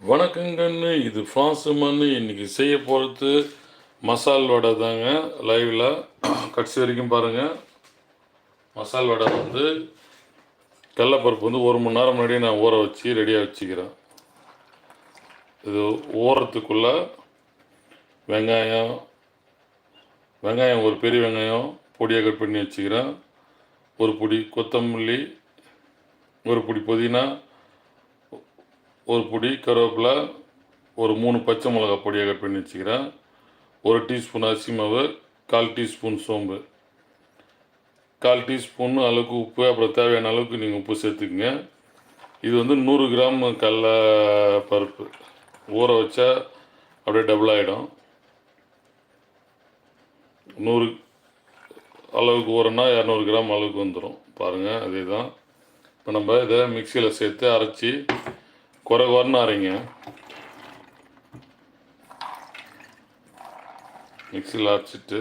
வணக்கங்கன்னு இது ஃப்ரான்ஸு மண்ணு. இன்றைக்கி செய்ய போகிறது மசால் வடை தாங்க. லைவில் கடைசி வரைக்கும் பாருங்கள் மசால் வடை வந்து கடலப்பருப்பு வந்து ஒரு மணி நேரம் முன்னாடியே நான் ஊற வச்சு ரெடியாக வச்சுக்கிறேன். இது ஊறத்துக்குள்ளே வெங்காயம் வெங்காயம் ஒரு பெரிய வெங்காயம் பொடியாக கட் பண்ணி வச்சுக்கிறேன். ஒரு பொடி கொத்தமல்லி ஒரு பொடி புதினா ஒரு பொடி கருவேப்பிலை ஒரு மூணு பச்சை மிளகா பொடியாக கட் பண்ணி வச்சுக்கிறேன். ஒரு டீஸ்பூன் அரிசி மாவு கால் டீஸ்பூன் சோம்பு. கால் டீஸ்பூன் அளவுக்கு உப்பு அப்புறம் தேவையான அளவுக்கு நீங்கள் உப்பு சேர்த்துக்குங்க. இது வந்து நூறு கிராம் கடல பருப்பு. ஊற வச்சா அப்படியே டபுள் ஆகிடும் நூறு அளவுக்கு ஊறனா இரநூறு கிராம் அளவுக்கு வந்துடும் பாருங்கள் அதே தான் இப்போ நம்ம இதை மிக்சியில் சேர்த்து அரைச்சி குறை குறைன்னு மிக்சியில் அரைச்சிட்டு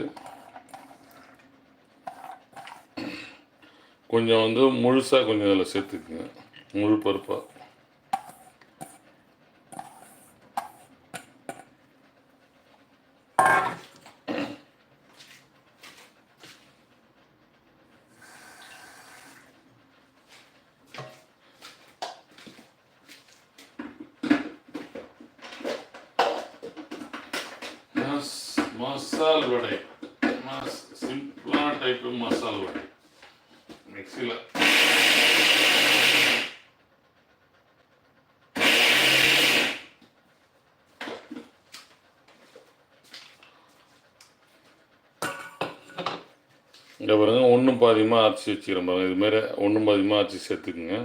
கொஞ்சம் வந்து முழுசாக கொஞ்சம் இதில் சேர்த்துக்குங்க. முழு பருப்பாக மசால் வடை. சிம்பிளான டைப்பு மசால் வடை. மிக்சியில் இங்கே பாருங்க ஒன்றும் பாதியமாக அரைச்சி வச்சுக்கிறேன் பாருங்கள் இதுமாரி ஒன்றும் பாதியமாக அரைச்சி சேர்த்துக்குங்க.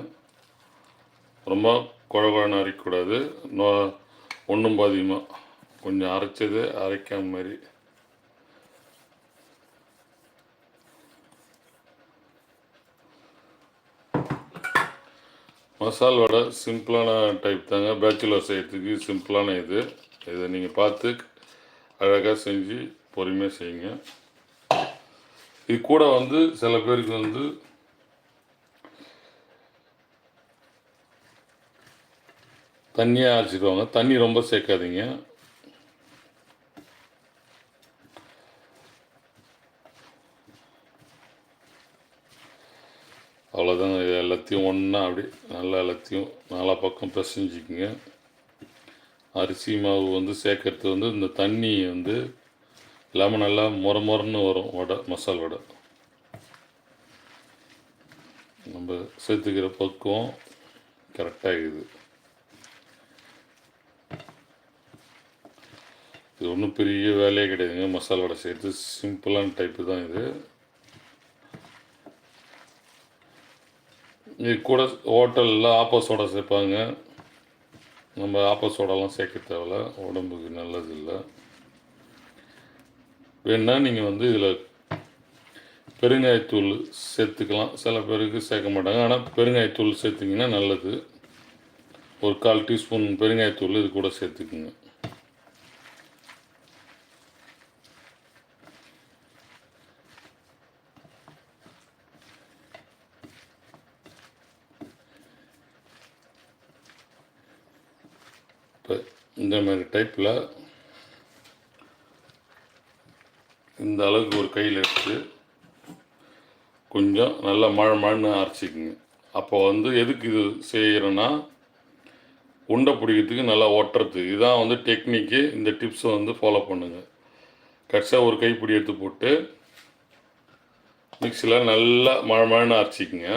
ரொம்ப குழகுழன்னு அரைக்கக்கூடாது. நோ ஒன்றும் பாதியமாக கொஞ்சம் அரைச்சது அரைக்காம மாதிரி. மசால் வடை சிம்பிளான டைப் தாங்க. பேச்சுலர் செய்கிறதுக்கு சிம்பிளான இது. இதை நீங்கள் பார்த்து அழகாக செஞ்சு பொறுமையாக செய்யுங்க. இது கூட வந்து சில பேருக்கு வந்து தண்ணியாக அரைச்சிடுவாங்க. தண்ணி ரொம்ப சேர்க்காதீங்க. அவ்வளோதான் இது எல்லாத்தையும் ஒன்றா அப்படி நல்லா எல்லாத்தையும் நாலா பக்கம் பிசைஞ்சிக்குங்க. அரிசி மாவு வந்து சேர்க்கறது வந்து இந்த தண்ணி வந்து இல்லாமல் நல்லா முற முறன்னு வரும் வடை மசால் வடை. நம்ம சேர்த்துக்கிற பக்குவம் கரெக்டாக இது இது ஒன்றும் பெரிய வேலையே கிடையாதுங்க. மசால் வடை செய்கிறது சிம்பிளான டைப்பு தான் இது. இது கூட ஹோட்டலில் ஆப்போ சோடா சேர்ப்பாங்க. நம்ம ஆப்ப சோடாலாம் சேர்க்க தேவையில்ல. உடம்புக்கு நல்லது இல்லை வேணா நீங்கள் வந்து இதில் பெருங்காயத்தூள் சேர்த்துக்கலாம். சில பேருக்கு சேர்க்க மாட்டாங்க. ஆனால் பெருங்காயத்தூள் சேர்த்திங்கன்னா நல்லது. ஒரு கால் டீஸ்பூன் பெருங்காயத்தூள் இது கூட சேர்த்துக்குங்க இப்போ இந்த மாதிரி டைப்பில் இந்த அளவுக்கு ஒரு கையில் எடுத்து கொஞ்சம் நல்லா மழை மழைன்னு அரைச்சிக்குங்க. அப்போ வந்து எதுக்கு இது செய்கிறோன்னா உண்டை பிடிக்கிறதுக்கு நல்லா ஒட்டுறதுக்கு இதுதான் வந்து டெக்னிக்கு இந்த டிப்ஸை வந்து ஃபாலோ பண்ணுங்கள் கடைசியாக ஒரு கைப்பிடி எடுத்து போட்டு மிக்சியில் நல்லா மழை மழைன்னு அரைச்சிக்குங்க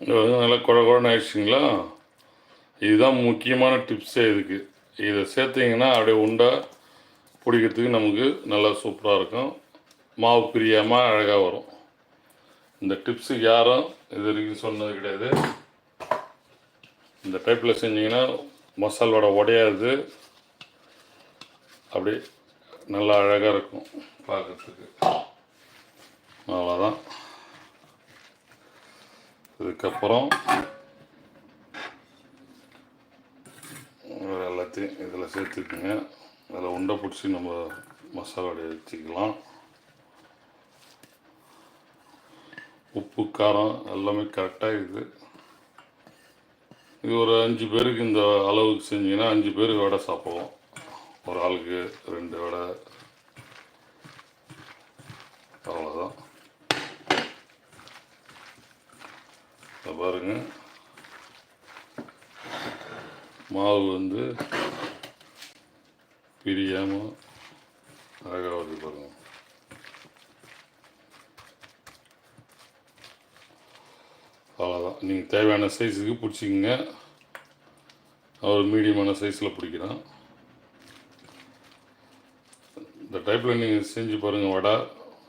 இது வந்து நல்லா குழ குழன்னு ஆயிடுச்சிங்களா? இதுதான் முக்கியமான டிப்ஸே இதுக்கு. இதை சேர்த்திங்கன்னா அப்படியே உண்டாக பிடிக்கிறதுக்கு நமக்கு நல்லா சூப்பராக இருக்கும். மாவு பிரியாமல் அழகாக வரும். இந்த டிப்ஸு யாரும் இது வரைக்கும் சொன்னது கிடையாது. இந்த டைப்பில் செஞ்சிங்கன்னா மசால் வடை உடையாது. அப்படி நல்லா அழகாக இருக்கும் பார்க்குறதுக்கு. அவ்வளோதான் இதுக்கப்புறம் எல்லாத்தையும் இதில் சேர்த்துக்குங்க. அதில் உண்டை பிடிச்சி நம்ம மசாலா வச்சுக்கலாம். உப்பு காரம் எல்லாமே கரெக்டாக இது இது ஒரு அஞ்சு பேருக்கு இந்த அளவுக்கு செஞ்சீங்கன்னா அஞ்சு பேர் வடை சாப்பிடுவோம். ஒரு ஆளுக்கு ரெண்டு வடை. அவ்வளோதான் இதை பாருங்கள் மாவு வந்து பிரியாமல் அழகாக வருது அவ்வளோதான் நீங்கள் தேவையான சைஸுக்கு பிடிச்சிக்கங்க. அவர் மீடியமான சைஸில் பிடிக்கிறான். இந்த டைப்பில் நீங்கள் செஞ்சு பாருங்கள் வடை.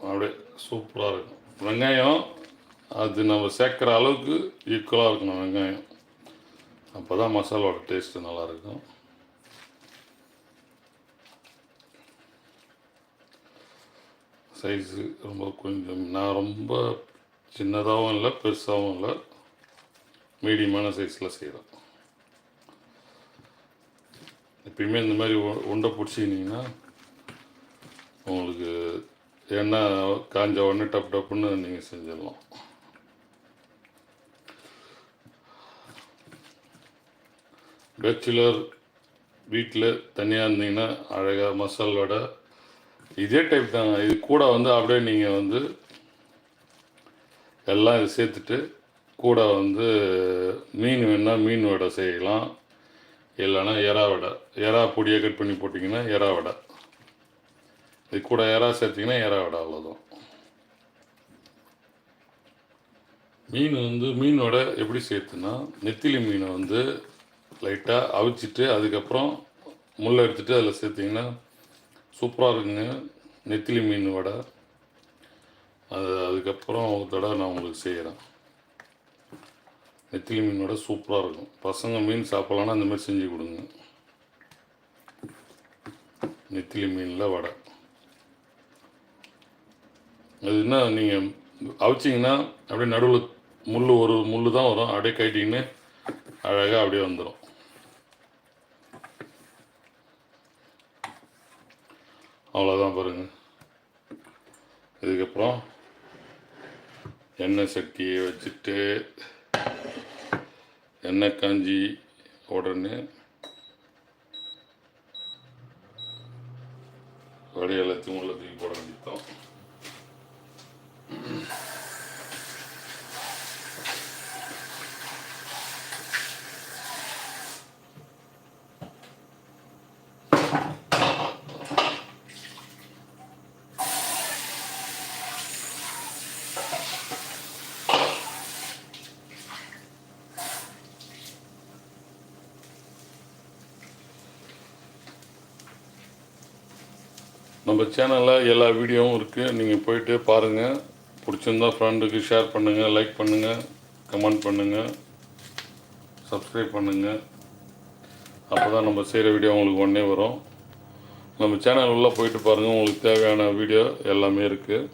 அப்படியே சூப்பராக இருக்கும். வெங்காயம் அது நம்ம சேர்க்குற அளவுக்கு ஈக்குவலாக இருக்கணும் வெங்காயம். அப்போ தான் மசாலாவோட டேஸ்ட்டு நல்லாயிருக்கும். சைஸு ரொம்ப கொஞ்சம் நான் ரொம்ப சின்னதாகவும் இல்லை பெருசாகவும் இல்லை. மீடியமான சைஸில் செய்கிறேன் எப்பயுமே இந்த மாதிரி உண்டை பிடிச்சிக்கிட்டிங்கன்னா உங்களுக்கு எண்ணெய் காஞ்ச உடனே டப் டப்புன்னு நீங்கள் செஞ்சிடலாம். பேச்சுலர் வீட்டில் தனியாக இருந்தீங்கன்னா அழகாக மசால் வடை. இதே டைப் தாங்க. இது கூட வந்து அப்படியே நீங்கள் வந்து எல்லாம் இது சேர்த்துட்டு கூட வந்து மீன் வேணால் மீன் வடை செய்யலாம். இல்லைன்னா எறா வடை. எறா பொடியை கட் பண்ணி போட்டிங்கன்னா எறா வடை. இது கூட எறா சேர்த்திங்கன்னா எறா வடை அவ்வளோதான் மீன் வந்து மீனோட எப்படி சேர்த்துனா நெத்திலி மீனை வந்து லைட்டாக அவிச்சிட்டு அதுக்கப்புறம் முள்ளை எடுத்துட்டு அதில் சேர்த்திங்கன்னா சூப்பராக இருக்குங்க. நெத்திலி மீன் வடை. அது அதுக்கப்புறம் ஒரு தடவை நான் உங்களுக்கு செய்கிறேன் நெத்திலி மீன் வடை சூப்பராக இருக்கும். பசங்க மீன் சாப்பிட்லான்னா அந்த மாதிரி செஞ்சு கொடுங்க. நெத்திலி மீனில் வடை. அது என்ன நீங்கள் அவிச்சிங்கன்னா அப்படியே நடுவில் முள் ஒரு முள் தான் வரும். அப்படியே கட்டிங்கன்னு அழகாக அப்படியே வந்துடும் அவ்வளோதான் பாருங்கள் இதுக்கப்புறம் எண்ணெய் சட்டியை வச்சுட்டு எண்ணெய் காஞ்சி உடனே வடி எல்லாத்தையும் உள்ள தூக்கி போட வேண்டியதான் நம்ம சேனலில் எல்லா வீடியோவும் இருக்குது நீங்கள் போயிட்டு பாருங்கள் பிடிச்சிருந்தா ஃப்ரெண்டுக்கு ஷேர் பண்ணுங்கள் லைக் பண்ணுங்கள் கமெண்ட் பண்ணுங்கள் சப்ஸ்கிரைப் பண்ணுங்கள் அப்போ தான் நம்ம செய்கிற வீடியோ உங்களுக்கு உடனே வரும். நம்ம சேனல் உள்ளே போயிட்டு பாருங்கள் உங்களுக்கு தேவையான வீடியோ எல்லாமே இருக்குது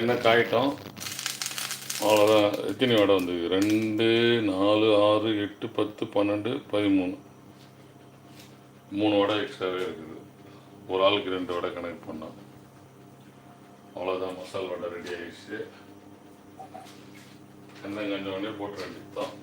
என்ன காயிட்டோம்? அவ்வளோதான் எத்தனை வடை வந்தது ரெண்டு நாலு ஆறு எட்டு பத்து பன்னெண்டு பதிமூணு. மூணு வடை எக்ஸ்ட்ராவே இருக்குது. ஒரு ஆளுக்கு ரெண்டு வடை கனெக்ட் பண்ணோம். அவ்வளோதான் மசால் வடை ரெடி ஆகிடுச்சு எண்ணெய் கொஞ்சம் உடனே போட்டு ரெண்டு தான்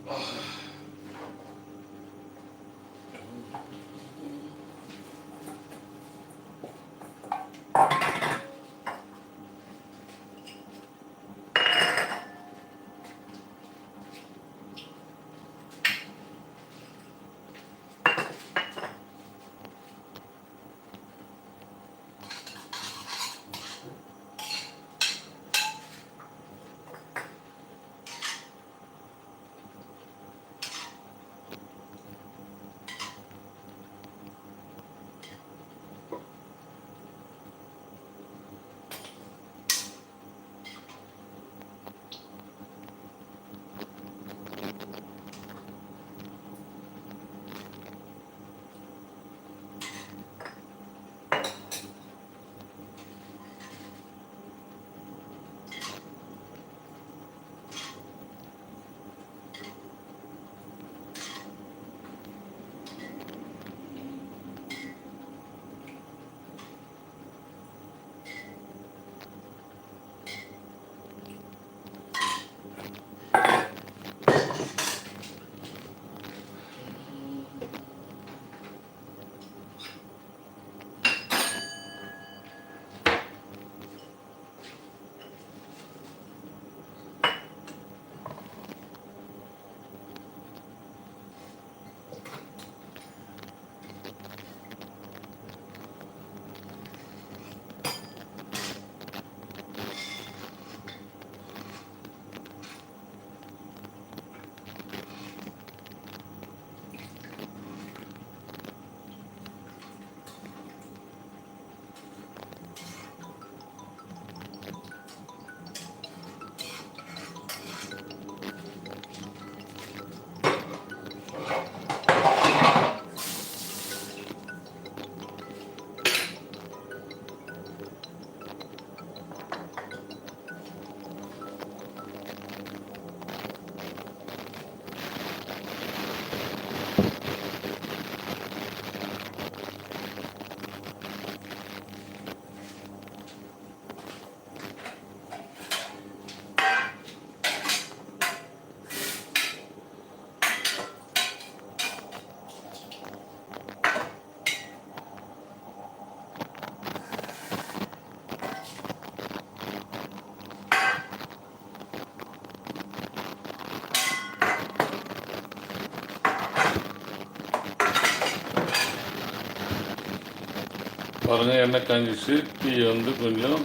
பாருங்கள் எண்ணெய் காஞ்சிச்சு தீ வந்து கொஞ்சம்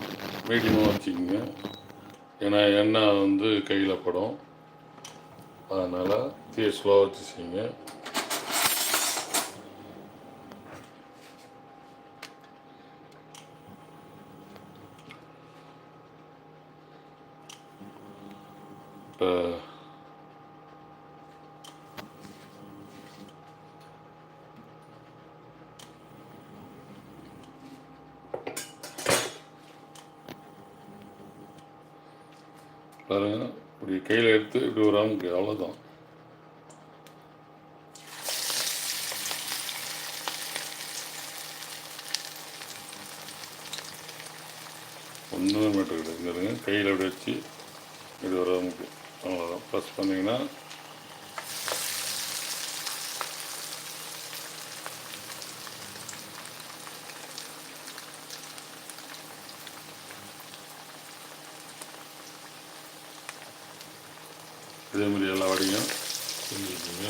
மீடியமாக வச்சுக்கோங்க. ஏன்னா எண்ணெய் வந்து கையில் படும். அதனால் டீயை ஸ்லோவாக வச்சு பாருங்க இப்படி கையில் எடுத்து இப்படி ஒரு அமுக்கு அவ்வளோதான் ஒன்றுமே மீட்டர் கிடையாது கையில் இப்படி வச்சு இப்படி ஒரு அமுக்கு அவ்வளோதான் ப்ளஸ் பண்ணிங்கன்னா இதேமாதிரி எல்லா வடையும் செஞ்சுருக்கீங்க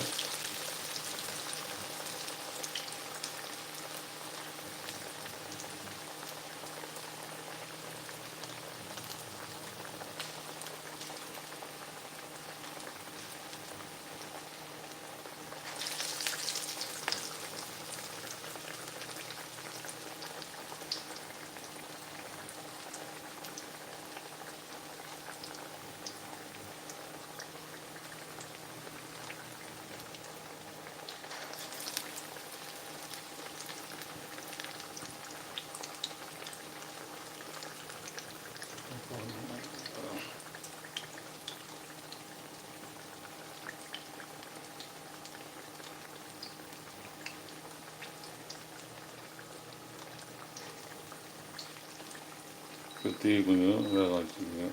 செஞ்சுக்கோங்க சுற்றி கொஞ்சம் வேக வச்சுக்கோங்க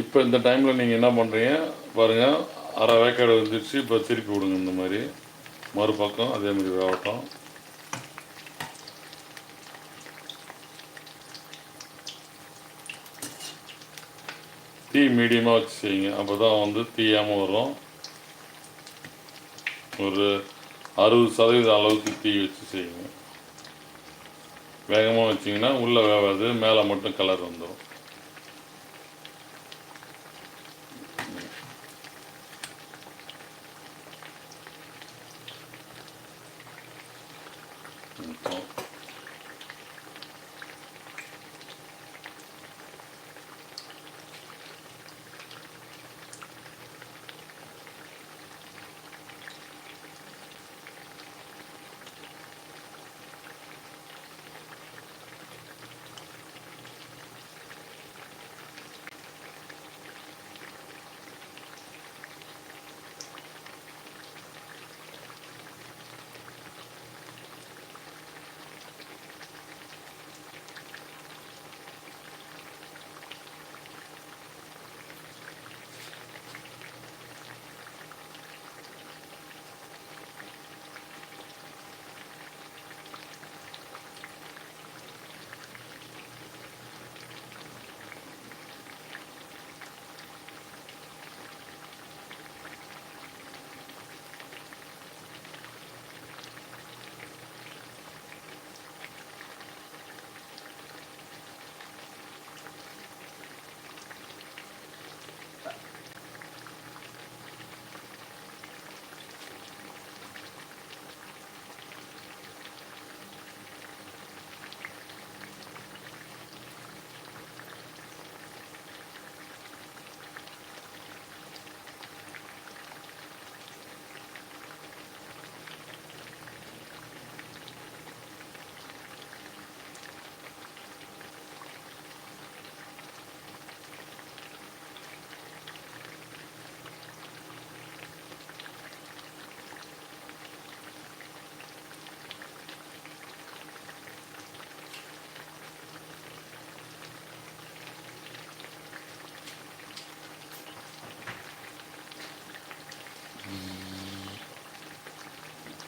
இப்போ இந்த டைமில் நீங்கள் என்ன பண்ணுறீங்க பாருங்கள் அரை வேக்காடு வந்துடுச்சு இப்போ திருப்பி விடுங்க இந்த மாதிரி. மறுபக்கம் அதே மாதிரி வேகட்டும். தீ மீடியமாக வச்சு செய்யுங்க. அப்போ தான் வந்து தீயாமல் வரும். ஒரு அறுபது சதவீதம் அளவுக்கு தீ வச்சு செய்யுங்க. வேகமாக வச்சிங்கன்னா உள்ளே வேகாது மேலே மட்டும் கலர் வந்துடும்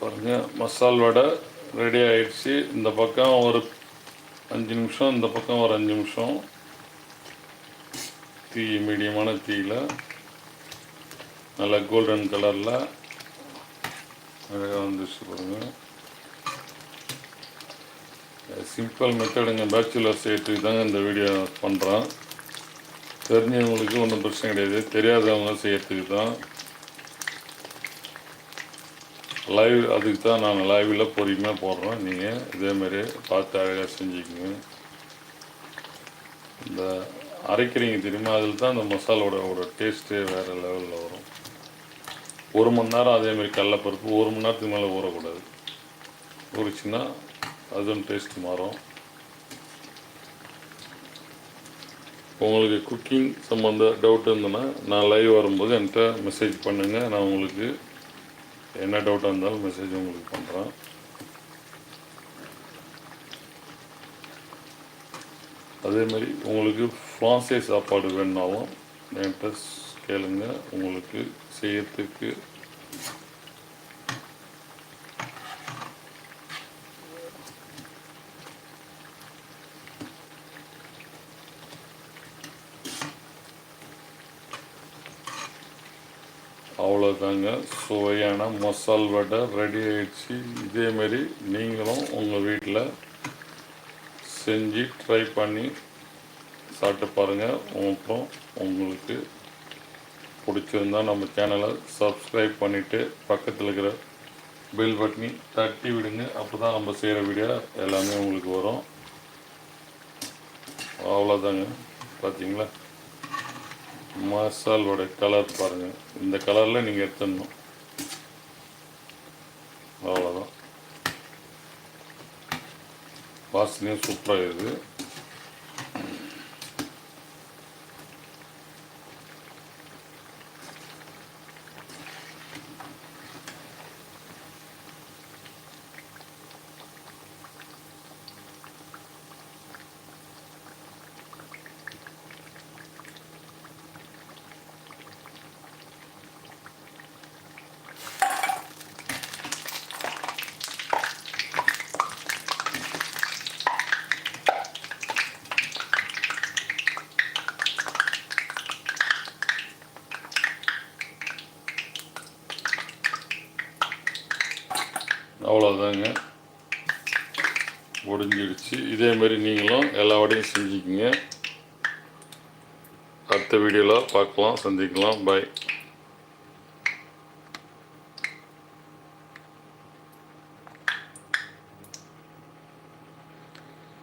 பாருங்கள் மசால் வடை ரெடி ஆகிடுச்சு இந்த பக்கம் ஒரு அஞ்சு நிமிஷம் இந்த பக்கம் ஒரு அஞ்சு நிமிஷம். தீ மீடியமான தீயில். நல்லா கோல்டன் கலரில் அழகாக வந்துச்சு பாருங்கள் சிம்பிள் மெத்தடுங்க பேச்சுலர் செய்யறதுக்கு தாங்க இந்த வீடியோ பண்ணுறேன் தெரிஞ்சவங்களுக்கு ஒன்றும் பிரச்சனை கிடையாது. தெரியாதவங்க செய்யறதுக்கு தான். லைவ் அதுக்கு தான் நான் லைவில் பொறுமையாக போடுறேன் நீங்கள் இதேமாரி பார்த்து அழகாக செஞ்சுக்கோங்க. இந்த அரைக்கிறீங்க தெரியுமா? அதில் தான் அந்த மசாலோட ஒரு டேஸ்ட்டே வேறு லெவலில் வரும். ஒரு மணி நேரம் அதேமாரி கடலப்பருப்பு ஒரு மணி நேரத்துக்கு மேலே ஊறக்கூடாது. ஊறிச்சுன்னா அதுவும் டேஸ்ட் மாறும். உங்களுக்கு குக்கிங் சம்மந்த டவுட் இருந்ததுன்னா நான் லைவ் வரும்போது என்கிட்ட மெசேஜ் பண்ணுங்கள் நான் உங்களுக்கு என்ன டவுட்டாக இருந்தாலும் மெசேஜ் உங்களுக்கு பண்ணுறேன் அதேமாதிரி உங்களுக்கு ஃப்ரான்சை சாப்பாடு வேணுனாலும் என்கிட்ட கேளுங்க. உங்களுக்கு செய்யறதுக்கு அவ்வளோதாங்க சுவையான மசால் வடை ரெடி ஆகிடுச்சு இதேமாரி நீங்களும் உங்கள் வீட்டில் செஞ்சு ட்ரை பண்ணி சாப்பிட்டு பாருங்கள் அப்புறம் உங்களுக்கு பிடிச்சிருந்தா நம்ம சேனலை சப்ஸ்கிரைப் பண்ணிவிட்டு பக்கத்தில் இருக்கிற பெல் பட்டனி தட்டி விடுங்க. அப்போ தான் நம்ம செய்கிற வீடியோ எல்லாமே உங்களுக்கு வரும். அவ்வளோதாங்க பார்த்தீங்களா மசாலோட கலர் பாருங்கள் இந்த கலரில் நீங்கள் எடுத்துடணும். அவ்வளோதான் வாசனையும் சூப்பராக இருக்குது. அவ்வளோதாங்க முடிஞ்சிடுச்சு இதே மாதிரி நீங்களும் எல்லா வடையும் செஞ்சுக்கிங்க. அடுத்த வீடியோவில் பார்க்கலாம் சந்திக்கலாம். பாய்